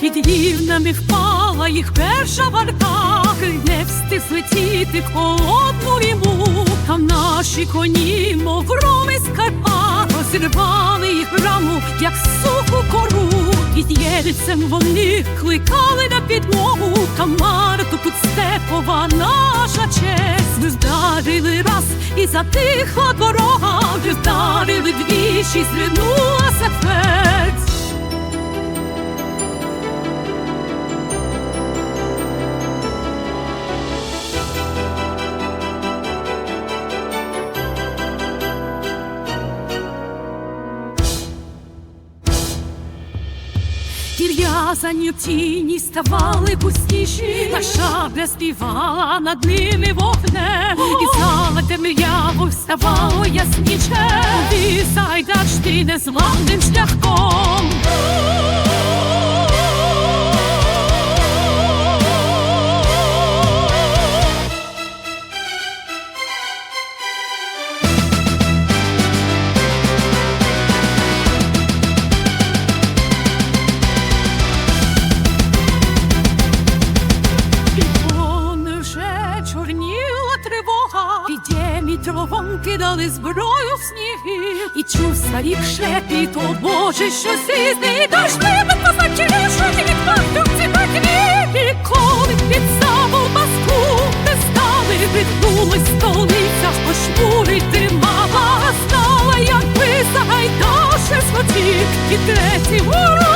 Під рівнами впала їх перша варта, не встиг злетіти в холодну йому. Там наші коні, мов громи з Карпат, розірвали їх раму, як суху кору. Під єльцем вони кликали на підмогу. Камарту тут степова наша честь. Ми вдарили раз і затихла дорога, вже вдарили двічі, звернулася фець. Підв'язані в тіні ставали пустіші, та шабля співала над ними вогнем, і знала темряву вставало ясніче, і зайдеш ти незламним шляхом. вітром кидали зброю сніги, і чув старік шепіт, о Боже, що сізний дощ ми позначили, що ти відпав ці батьки. І коли під саму баску не стали, віднулись столиця, пошмурий димала, стала, якби загайдавши схотів, і третій ворог.